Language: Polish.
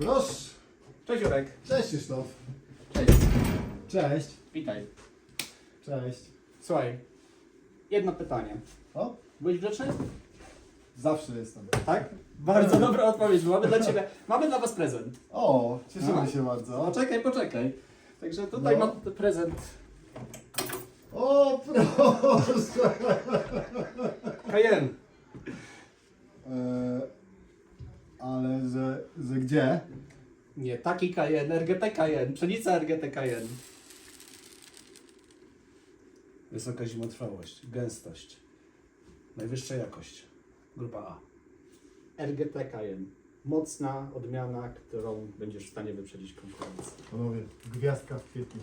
Proszę. Cześć Jurek. Cześć Krzysztof. Cześć. Cześć. Witaj. Cześć. Słuchaj, jedno pytanie. O, Byłeś grzeczny? zawsze jestem. Tak? Bardzo dobra odpowiedź. Mamy dla Ciebie, mamy dla Was prezent. O, cieszymy No. się bardzo. Poczekaj, poczekaj. Także tutaj No. mam prezent. O, proszę. Cayenne. E, ale że, że gdzie? Nie, taki Cayenne, RGT Cayenne, pszenica RGT Cayenne. Wysoka zimotrwałość, gęstość, najwyższa jakość, grupa A. RGT Cayenne. Mocna odmiana, którą będziesz w stanie wyprzedzić konkurencję. Panowie, gwiazdka w kwietniu.